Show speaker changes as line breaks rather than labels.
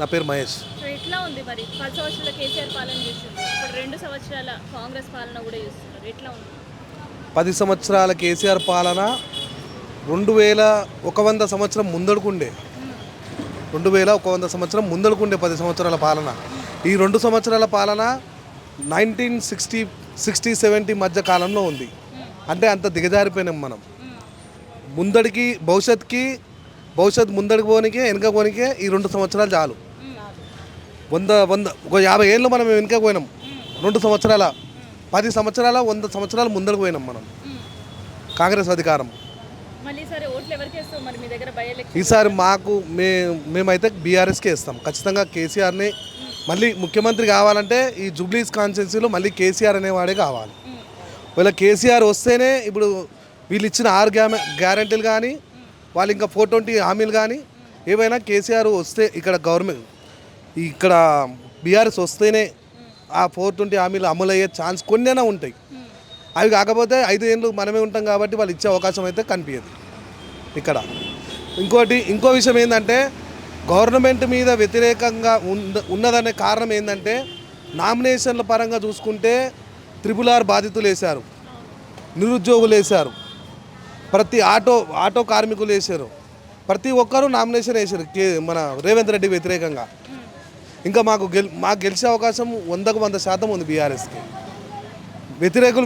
నా పేరు మహేష్.
ఎట్లా ఉంది మరి? పది సంవత్సరాల కేసీఆర్ పాలన ఇప్పుడు రెండు సంవత్సరాల కాంగ్రెస్ పాలన కూడా చూస్తున్నారు. ఎట్లా ఉంది?
పది సంవత్సరాల కేసీఆర్ పాలన రెండు వేల ఒక వంద సంవత్సరం ముందడుకుండే రెండు వేల ఒక వంద సంవత్సరం ముందడుకుండే పది సంవత్సరాల పాలన. ఈ రెండు సంవత్సరాల పాలన నైన్టీన్ సిక్స్టీ సిక్స్టీ సెవెంటీ మధ్య కాలంలో ఉంది. అంటే అంత దిగజారిపోయినాం మనం. ముందడికి భవిష్యత్తుకి భవిష్యత్ ముందడికి పోనికే వెనక పోనికే ఈ రెండు సంవత్సరాలు చాలు. వంద వంద ఒక యాభై ఏళ్ళు మనం వెనక పోయినాం. రెండు సంవత్సరాల పది సంవత్సరాల వంద సంవత్సరాలు ముందరకు పోయినాం మనం. కాంగ్రెస్ అధికారం. ఈసారి మాకు మే మేమైతే బీఆర్ఎస్కే ఇస్తాం ఖచ్చితంగా కేసీఆర్ని మళ్ళీ ముఖ్యమంత్రి కావాలంటే ఈ జూబ్లీస్ కాన్స్టిట్యున్సీలో మళ్ళీ కేసీఆర్ అనేవాడే కావాలి. వీళ్ళ కేసీఆర్ వస్తేనే ఇప్పుడు వీళ్ళు ఇచ్చిన ఆరు గ్యామ గ్యారంటీలు కానీ వాళ్ళు ఇంకా ఫోర్ ట్వంటీ హామీలు కానీ ఏవైనా కేసీఆర్ వస్తే ఇక్కడ గవర్నమెంట్ ఇక్కడ బీఆర్ఎస్ వస్తేనే ఆ ఫోర్ ట్వంటీ హామీలు అమలు అయ్యే ఛాన్స్ కొన్నైనా ఉంటాయి. అవి కాకపోతే ఐదు ఏళ్ళు మనమే ఉంటాం కాబట్టి వాళ్ళు ఇచ్చే అవకాశం అయితే కనిపించదు ఇక్కడ ఇంకోటి ఇంకో విషయం ఏంటంటే గవర్నమెంట్ మీద వ్యతిరేకంగా ఉన్నదనే కారణం ఏంటంటే నామినేషన్ల పరంగా చూసుకుంటే త్రిపుల్ ఆర్ బాధితులు వేశారు నిరుద్యోగులు వేశారు. ప్రతి ఆటో ఆటో కార్మికులు వేశారు. ప్రతి ఒక్కరూ నామినేషన్ వేశారు. కే మన రేవంత్ రెడ్డి వ్యతిరేకంగా. ఇంకా మాకు గెల్ మాకు గెలిచే అవకాశం వందకు వంద శాతం ఉంది బీఆర్ఎస్కి వ్యతిరేకులు